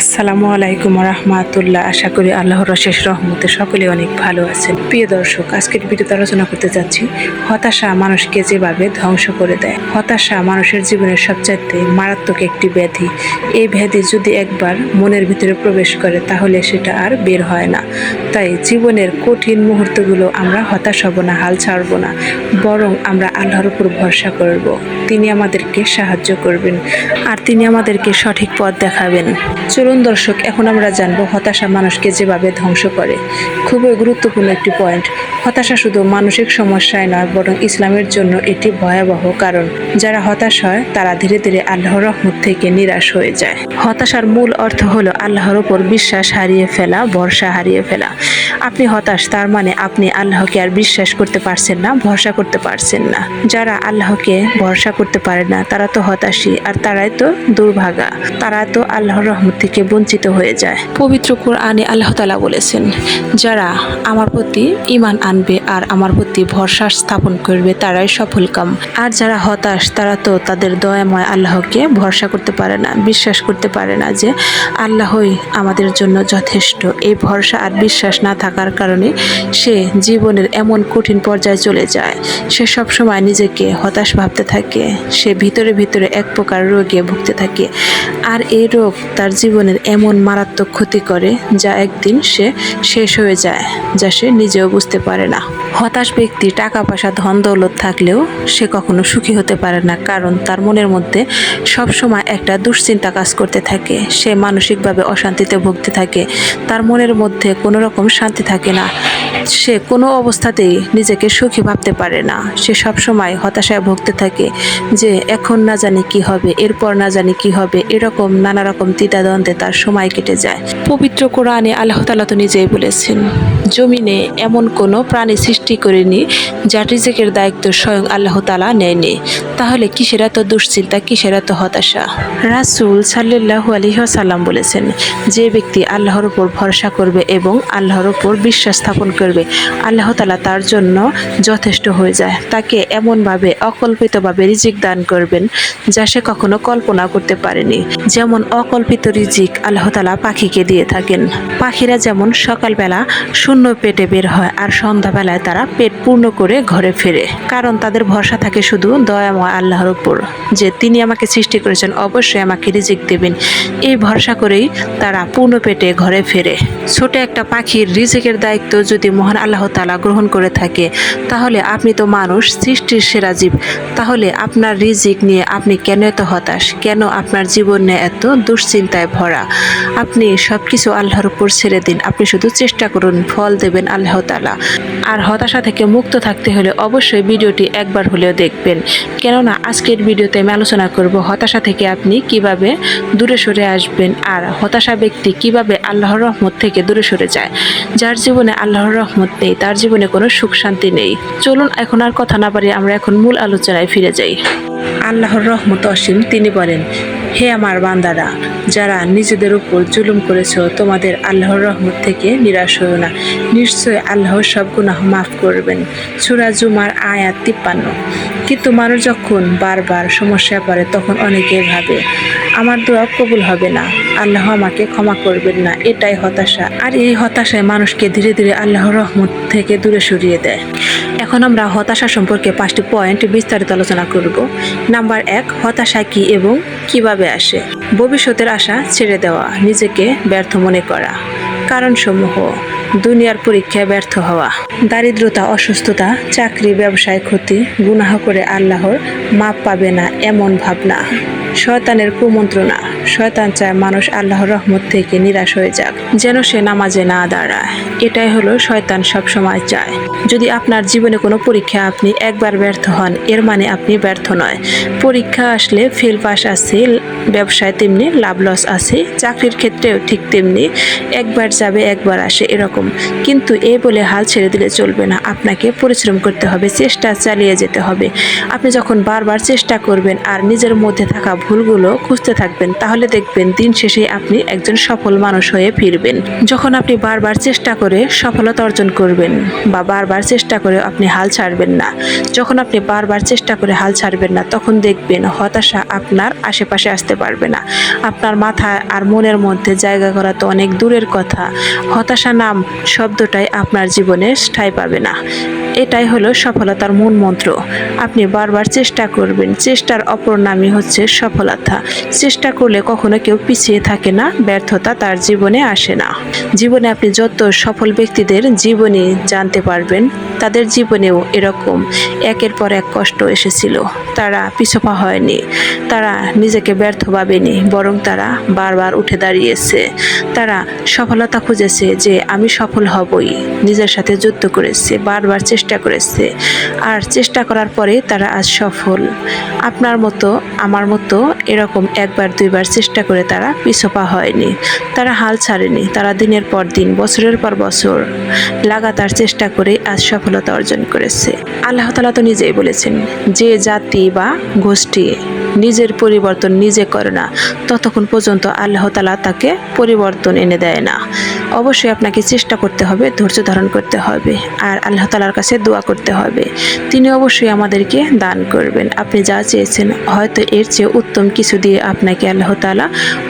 আসসালামু আলাইকুম রহমাতুল্লাহ। আশা করি আল্লাহর শেষ রহমতে সকলে অনেক ভালো আছেন। প্রিয় দর্শক, আজকের ভিডিওতে আলোচনা করতে যাচ্ছি, হতাশা মানুষকে যেভাবে ধ্বংস করে দেয়। হতাশা মানুষের জীবনের সবচাইতে মারাত্মক একটি ব্যাধি। এই ব্যাধি যদি একবার মনের ভিতরে প্রবেশ করে, তাহলে সেটা আর বের হয় না। তাই জীবনের কঠিন মুহূর্তগুলো আমরা হতাশ হব না, হাল ছাড়ব না। বরং আমরা আল্লাহর উপর ভরসা করব। তিনি আমাদেরকে সাহায্য করবেন, আর তিনি আমাদেরকে সঠিক পথ দেখাবেন। চলুন দর্শক, এখন আমরা জানব হতাশা মানুষকে যেভাবে ধ্বংস করে। খুবই গুরুত্বপূর্ণ একটি পয়েন্ট। হতাশা শুধু মানসিক সমস্যায় নয়, বরং ইসলামের জন্য এটি ভয়াবহ কারণ। যারা হতাশ হয়, তারা ধীরে ধীরে আল্লাহর রহমত থেকে নিরাশ হয়ে যায়। হতাশার মূল অর্থ হলো আল্লাহর ওপর বিশ্বাস হারিয়ে ফেলা, ভরসা হারিয়ে ফেলা। আপনি হতাশ, তার মানে আপনি আল্লাহকে আর বিশ্বাস করতে পারছেন না, ভরসা করতে পারছেন না। যারা আল্লাহকে ভরসা করতে পারে না, তারা তো হতাশী আর তারাই তো দুর্ভাগা। তারা তো আল্লাহর রহমত থেকে বঞ্চিত হয়ে যায়। পবিত্র কোরআনে আল্লাহ তালা বলেছেন, যারা আমার প্রতি ইমান আনবে আর আমার প্রতি ভরসা স্থাপন করবে, তারাই সফল কাম। আর যারা হতাশ, তারা তো তাদের দয়াময় আল্লাহকে ভরসা করতে পারে না, বিশ্বাস করতে পারে না যে আল্লাহই আমাদের জন্য যথেষ্ট। এই ভরসা আর বিশ্বাস না থাকার কারণে সে জীবনের এমন কঠিন পর্যায়ে চলে যায়। সে সবসময় নিজেকে হতাশ ভাবতে থাকে, সে ভিতরে ভিতরে এক প্রকার রোগে ভুগতে থাকে। আর এই রোগ তার জীবনের এমন মারাত্মক ক্ষতি করে যা একদিন সে শেষ হয়ে যায়, যা সে নিজেও বুঝতে পারে না। হতাশ ব্যক্তি টাকা পয়সা ধন দৌলত থাকলেও সে কখনো সুখী হতে পারে না, কারণ তার মনের মধ্যে সবসময় একটা দুশ্চিন্তা কাজ করতে থাকে। সে মানসিকভাবে অশান্তিতে ভুগতে থাকে, তার মনের মধ্যে কোনো রকম শান্তি থাকে না। সে কোনো অবস্থাতেই নিজেকে সুখী ভাবতে পারে না। সে সবসময় হতাশায় ভুগতে থাকে যে, এখন না জানি কি হবে, এরপর না জানি কি হবে। এরকম নানা রকম দ্বিধাদ্বন্দ্বে তার সময় কেটে যায়। পবিত্র কোরআনে আল্লাহ তালা তো নিজেই বলেছেন জমিনে এমন কোনো প্রাণী সৃষ্টি করেনি যার রিজেকের দায়িত্ব স্বয়ং আল্লাহ তালা নেয়নি। তাহলে কিসের এত দুশ্চিন্তা, কিসের এত হতাশা? রাসুল সাল্লাহু আলহিহাসাল্লাম বলেছেন, যে ব্যক্তি আল্লাহর উপর ভরসা করবে এবং আল্লাহর উপর বিশ্বাস স্থাপন করবে, আল্লাহ তালা তার জন্য যথেষ্ট হয়ে যায়। তাকে এমনভাবে অকল্পিতভাবে রিজিক দান করবেন, যা সে কখনো কল্পনা করতে পারেনি। যেমন অকল্পিত রিজিক আল্লাহ তালা পাখিকে দিয়ে থাকেন। পাখিরা যেমন সকালবেলা শূন্য পেটে বের হয় আর সন্ধ্যাবেলায় তারা পেট পূর্ণ করে ঘরে ফেরে। কারণ তাদের ভরসা থাকে শুধু দয়াময় আল্লাহর উপর যে তিনি আমাকে সৃষ্টি করেছেন, অবশ্যই আমাকে রিজিক দেবেন। এই ভরসা করেই তারা পূর্ণ পেটে ঘরে ফেরে। ছোট একটা পাখির রিজিকের দায়িত্ব যদি মহান আল্লাহ তালা গ্রহণ করে থাকে, তাহলে আপনি তো মানুষ, সৃষ্টির সেরা জীব। তাহলে আপনার রিজিক নিয়ে আপনি কেন এত হতাশ? কেন আপনার জীবনে এত দুশ্চিন্তায় ভরা? আপনি সব কিছু আল্লাহর উপর ছেড়ে দিন। আপনি শুধু চেষ্টা করুন, ফল দেবেন আল্লাহ তালা আর হতাশা থেকে মুক্ত থাকতে হলে অবশ্যই ভিডিওটি একবার হলেও দেখবেন। কেননা আজকের ভিডিওতে আমি আলোচনা করব হতাশা থেকে আপনি কীভাবে দূরে সরে আসবেন আর হতাশা ব্যক্তি কীভাবে আল্লাহর রহমত থেকে দূরে সরে যায়। যার জীবনে আল্লাহর রহমত নেই, তার জীবনে কোনো সুখ শান্তি নেই। চলুন এখন আর কথা না পারি আমরা এখন মূল আলোচনায় ফিরে যাই। আল্লাহর রহমত অসীম, তিনি বলেন, হে আমার বান্দারা, যারা নিজেদের উপর জুলুম করেছ, তোমাদের আল্লাহর রহমত থেকে নিরাশ হও না। নিশ্চয় আল্লাহ সব গুনাহ মাফ করবেন। সুরা জুমার আয়াত তিপ্পান্ন। কিন্তু মানুষ যখন বারবার সমস্যা পড়ে, তখন অনেকে ভাবে, আমার দোয়া কবুল হবে না, আল্লাহ আমাকে ক্ষমা করবেন না। এটাই হতাশা। আর এই হতাশায় মানুষকে ধীরে ধীরে আল্লাহর রহমত থেকে দূরে সরিয়ে দেয়। এখন আমরা হতাশা সম্পর্কে পাঁচটি পয়েন্ট বিস্তারিত আলোচনা করব। নাম্বার এক, হতাশা কি এবং কীভাবে আসে? ভবিষ্যতের আশা ছেড়ে দেওয়া, নিজেকে ব্যর্থ মনে করা। কারণসমূহ, দুনিয়ার পরীক্ষায় ব্যর্থ হওয়া। দারিদ্রতা, অসুস্থতা, চাকরি, ব্যবসায় ক্ষতি, গুনাহ করে আল্লাহর মাপ পাবে না, এমন ভাবনা। শয়তানের কুমন্ত্রণা। শয়তান চায় মানুষ আল্লাহর রহমত থেকে নিরাশ হয়ে যাক, যেন সে নামাজে না দাঁড়ায়। এটাই হলো শয়তান সবসময় চায়। যদি আপনার জীবনে কোনো পরীক্ষা আপনি একবার ব্যর্থ হন, এর মানে আপনি ব্যর্থ নয়। পরীক্ষা আসলে ফেল পাস আছে ব্যবসায় তেমনি লাভ লস আছে, চাকরির ক্ষেত্রেও ঠিক তেমনি একবার যাবে, একবার আসে এরকম। কিন্তু এ বলে হাল ছেড়ে দিলে চলবে না। আপনাকে পরিশ্রম করতে হবে, চেষ্টা চালিয়ে যেতে হবে। আপনি যখন বারবার চেষ্টা করবেন আর নিজের মধ্যে থাকা ভুলগুলো খুঁজতে থাকবেন, তাহলে দেখবেন দিন শেষে আপনি একজন সফল মানুষ হয়ে ফিরবেন। যখন আপনি বারবার চেষ্টা করে সফলতা অর্জন করবেন বা বারবার চেষ্টা করে আপনি হাল ছাড়বেন না, যখন আপনি বারবার চেষ্টা করে হাল ছাড়বেন না, তখন দেখবেন হতাশা আপনার আশেপাশে আসতে পারবে না। আপনার মাথায় আর মনের মধ্যে জায়গা করা তো অনেক দূরের কথা। হতাশা নাম শব্দটাই আপনার জীবনে স্থায়ী পাবে না। এটাই হলো সফলতার মূল মন্ত্র। আপনি বারবার চেষ্টা করবেন। চেষ্টার অপর নামই হচ্ছে সফলতা। চেষ্টা করলে কখনো কেউ পিছিয়ে থাকে না, ব্যর্থতা তার জীবনে আসে না। জীবনে আপনি যত সফল ব্যক্তিদের জীবনী জানতে পারবেন, তাদের জীবনেও এরকম। একের পর এক কষ্ট এসেছিল। তারা পিছপা হয়নি। তারা নিজেকে ব্যর্থ ভাবেনি বরং তারা বারবার উঠে দাঁড়িয়েছে। তারা সফলতা খুঁজেছে যে আমি সফল হবই। নিজের সাথে যুদ্ধ করেছে, বারবার চেষ্টা করেছে। আর চেষ্টা করার পরে তারা আজ সফল। আপনার মতো, আমার মতো এরকম একবার, দুইবার চেষ্টা করে তারা পিছপা হয়নি। তারা হাল ছাড়েনি, তারা দিনের পর দিন, বছরের পর বছর লাগাতার চেষ্টা করে আজ সফলতা অর্জন করেছে। আল্লাহ তালা তো নিজেই বলেছেন, যে জাতি বা গোষ্ঠী নিজের পরিবর্তন নিজে করে না। ততক্ষণ পর্যন্ত আল্লাহ তালা তাকে পরিবর্তন এনে দেয় না। অবশ্যই আপনাকে চেষ্টা করতে হবে, ধৈর্য ধারণ করতে হবে আর আল্লাহ তালার কাছে দোয়া করতে হবে। তিনি অবশ্যই আমাদেরকে দান করবেন। আপনি যা চেয়েছেন, হয়তো এর চেয়ে উত্তম কিছু দিয়ে আপনাকে আল্লাহ তালা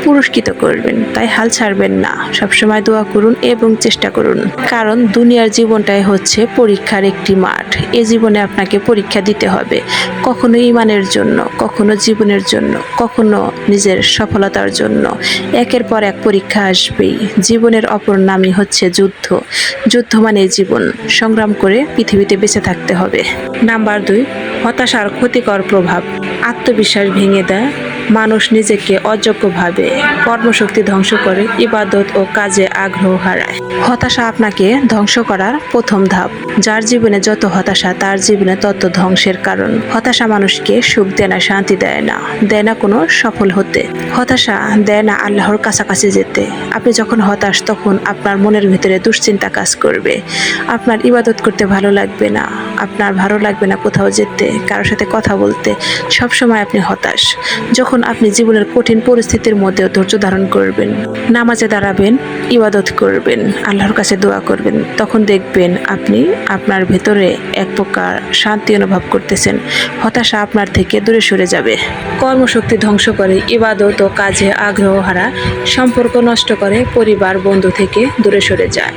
পুরস্কৃত করবেন, তাই হাল ছাড়বেন না। সবসময় দোয়া করুন এবং চেষ্টা করুন। কারণ দুনিয়ার জীবনটাই হচ্ছে পরীক্ষার একটি মাঠ। এ জীবনে আপনাকে পরীক্ষা দিতে হবে। কখনো ইমানের জন্য, কখনো জীবনের জন্য, কখনো নিজের সফলতার জন্য। একের পর এক পরীক্ষা আসবেই। জীবনের অপর নামই হচ্ছে যুদ্ধ। যুদ্ধ মানে জীবন। সংগ্রাম করে পৃথিবীতে বেঁচে থাকতে হবে। নাম্বার দুই, হতাশার ক্ষতিকর প্রভাব। আত্মবিশ্বাস ভেঙে দেয় মানুষ নিজেকে অযোগ্য ভাবে, কর্মশক্তি ধ্বংস করে, ইবাদত ও কাজে আগ্রহ হারায়। হতাশা আপনাকে ধ্বংস করার প্রথম ধাপ। যার জীবনে যত হতাশা, তার জীবনে তত ধ্বংসের কারণ। হতাশা মানুষকে সুখ দেয় না, শান্তি দেয় না দেয় না কোনো সফল হতে। হতাশা দেয় না আল্লাহর কাছাকাছি যেতে। আপনি যখন হতাশ, তখন আপনার মনের ভিতরে দুশ্চিন্তা কাজ করবে। আপনার ইবাদত করতে ভালো লাগবে না, আপনার ভালো লাগবে না কোথাও যেতে কারোর সাথে কথা বলতে। সবসময় আপনি হতাশ। যখন আপনি জীবনের কঠিন পরিস্থিতির মধ্যেও ধৈর্য ধারণ করবেন, নামাজে দাঁড়াবেন, ইবাদত করবেন, আল্লাহর কাছে দোয়া করবেন, তখন দেখবেন আপনি আপনার ভেতরে এক প্রকার শান্তি অনুভব করতেছেন, হতাশা আপনার থেকে দূরে সরে যাবে। কর্মশক্তি ধ্বংস করে, ইবাদত ও কাজে আগ্রহ হারা, সম্পর্ক নষ্ট করে, পরিবার, বন্ধু থেকে দূরে সরে যায়।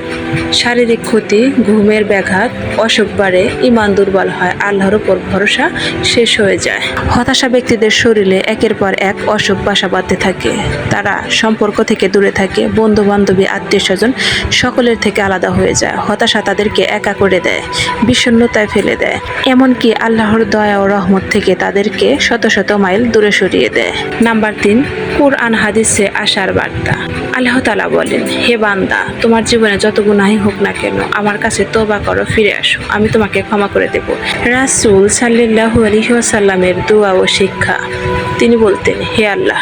শারীরিক ক্ষতি, ঘুমের ব্যাঘাত, অসুখ বাড়ে ইমান দুর্বল হয়, আল্লাহর উপর ভরসা শেষ হয়ে যায়। হতাশা ব্যক্তিদের শরীরে একের পর এক অসুখ বাসা বাঁধতে থাকে। তারা সম্পর্ক থেকে দূরে থাকে বন্ধু বান্ধবী আত্মীয় স্বজন সকলের থেকে আলাদা হয়ে যায়। হতাশা তাদেরকে একা করে দেয়, বিষণ্ণতায় ফেলে দেয়। এমনকি আল্লাহর দয়া ও রহমত থেকে তাদেরকে শত শত মাইল দূরে সরিয়ে দেয়। নাম্বার তিন, কুরআন হাদিসে আসার বার্তা। আল্লাহ তালা বলেন, হে বান্দা, তোমার জীবনে যত গুনাহি হোক না কেন, আমার কাছে তোবা করো, ফিরে আসো। আমি তোমাকে ক্ষমা করে দেব। রাসুল সাল্লাহ আলহিহাসাল্লামের দোয়া ও শিক্ষা। তিনি বলতেন হে আল্লাহ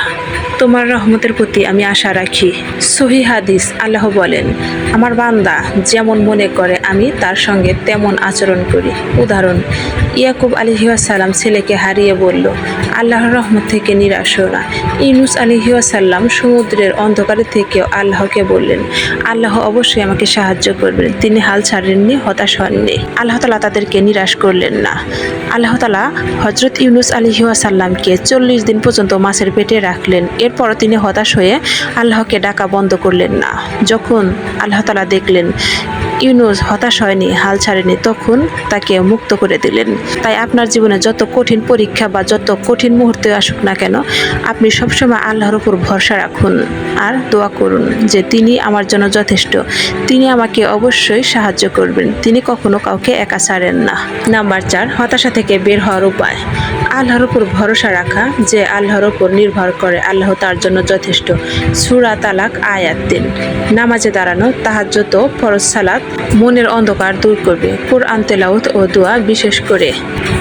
তোমার রহমতের প্রতি আমি আশা রাখি। সহি হাদিস আল্লাহ বলেন, আমার বান্দা যেমন মনে করে, আমি তার সঙ্গে তেমন আচরণ করি। উদাহরণ, ইয়াকুব আলিহাসাল্লাম ছেলেকে হারিয়ে বলল, আল্লাহর রহমত থেকে নিরাশ না। ইনুস আলিহাসাল্লাম সমুদ্রের অন্ধকারে থেকেও আল্লাহকে বললেন, আল্লাহ অবশ্যই আমাকে সাহায্য করবেন। তিনি হাল ছাড়েননি, হতাশ হননি। আল্লাহ তালা তাদেরকে নিরাশ করলেন না। আল্লাহ তালা হজরত ইউনুস আলিহাসাল্লামকে চল্লিশ দিন পর্যন্ত মাছের পেটে রাখলেন। এরপর তিনি হতাশ হয়ে আল্লাহকে ডাকা বন্ধ করলেন না। যখন আল্লাহ তালা দেখলেন ইউনুস হতাশ হয়নি, হাল ছাড়েনি, তখন তাকে মুক্ত করে দিলেন। তাই আপনার জীবনে যত কঠিন পরীক্ষা বা যত কঠিন মুহূর্তে আসুক না কেন, আপনি সবসময় আল্লাহর উপর ভরসা রাখুন আর দোয়া করুন যে তিনি আমার জন্য যথেষ্ট। তিনি আমাকে অবশ্যই সাহায্য করবেন, তিনি কখনো কাউকে একা ছাড়েন না। নাম্বার চার, হতাশা থেকে বের হওয়ার উপায়। আল্লাহর উপর ভরসা রাখা যে আল্লাহর উপর নির্ভর করে, আল্লাহ তার জন্য যথেষ্ট। সুরা তালাক আয়াত দিন নামাজে দাঁড়ানো তাহাজ্জত ফরজ সালাত মনের অন্ধকার দূর করবে। কোরআন তেলাউত ও দোয়া বিশেষ করে।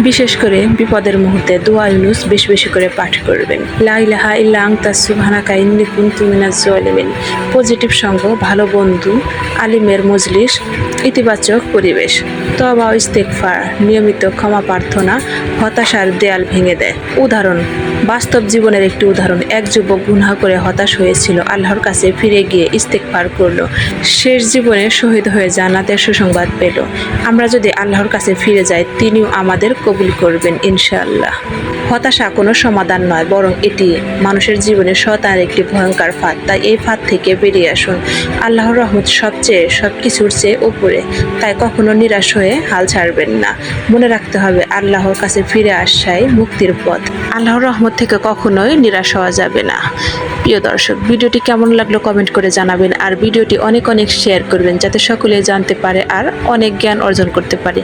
বিশেষ করে বিপদের মুহূর্তে দোয়া ইউনুস বেশি বেশি করে পাঠ করবেন। লা ইলাহা ইল্লা আনতা, সুবহানাকা ইন্নী কুনতু মিনাজ জালিমিন। পজিটিভ সঙ্গ, ভালো বন্ধু, আলিমের মজলিস, ইতিবাচক পরিবেশ তবা ইস্তেকফার নিয়মিত ক্ষমা প্রার্থনা, হতাশার দেয়াল ভেঙে দেয়। উদাহরণ, বাস্তব জীবনের একটি উদাহরণ। এক যুবক গুনহা করে হতাশ হয়েছিল, আল্লাহর কাছে ফিরে গিয়ে ইস্তেকবার করল। শেষ জীবনে শহীদ হয়ে জান্নাতের সুসংবাদ পেল। আমরা যদি আল্লাহর কাছে ফিরে যাই, তিনিও আমাদের কবুল করবেন, ইনশাআল্লাহ। হতাশা কোনো সমাধান নয়, বরং এটি মানুষের জীবনে শতার একটি ভয়ঙ্কর ফাঁদ। তাই এই ফাঁদ থেকে বেরিয়ে আসুন। আল্লাহর রহমত সবচেয়ে সব কিছুর চেয়ে উপরে। তাই কখনো নিরাশ হয়ে হাল ছাড়বেন না। মনে রাখতে হবে, আল্লাহর কাছে ফিরে আসাই মুক্তির পথ। আল্লাহর রহমত থেকে কখনোই নিরাশ হওয়া যাবে না। প্রিয় দর্শক, ভিডিওটি কেমন লাগল কমেন্ট করে জানাবেন আর ভিডিওটি অনেক অনেক শেয়ার করবেন যাতে সকলে জানতে পারে আর অনেক জ্ঞান অর্জন করতে পারে।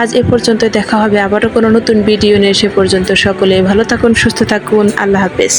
আজ এ পর্যন্ত দেখা হবে আবারও কোনো নতুন ভিডিও নিয়ে, সে পর্যন্ত সকলে ভালো থাকুন, সুস্থ থাকুন, আল্লাহ হাফেজ।